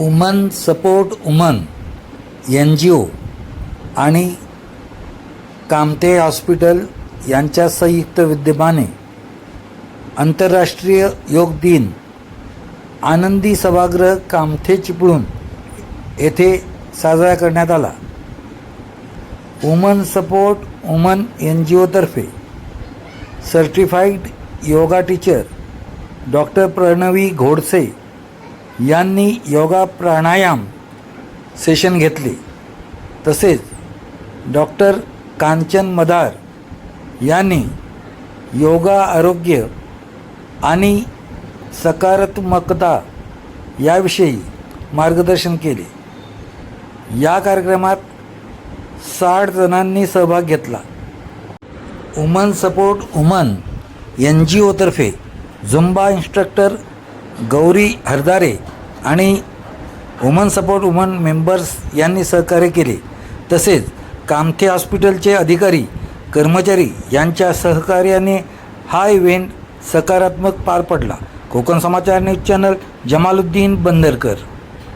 Woman support woman N G O आणि कामते hospital यांच्या संयुक्त विद्यमाने आंतरराष्ट्रीय योग दिन आनंदी सभागृह कामथे चिपळूण येथे साजरा करण्यात आला. Woman support woman N G ओतर्फे certified yoga teacher doctor Pranavi Ghodse यांनी योगा प्राणायाम सेशन घेतले. तसेच डॉक्टर कांचन मदार यांनी योगा आरोग्य आणि सकारात्मकता याविषयी मार्गदर्शन केले. या कार्यक्रमात साठ जणांनी सहभाग घेतला. Woman support woman N G ओतर्फे Zumba instructor Gauri Hardare आणि वुमन सपोर्ट वुमन मेंबर्स यांनी सहकार्य केले. तसेच कामथे हॉस्पिटलचे अधिकारी कर्मचारी यांच्या सहकार्याने हा इव्हेंट सकारात्मक पार पडला. Konkan Samachar news channel Jamaluddin Bandarkar.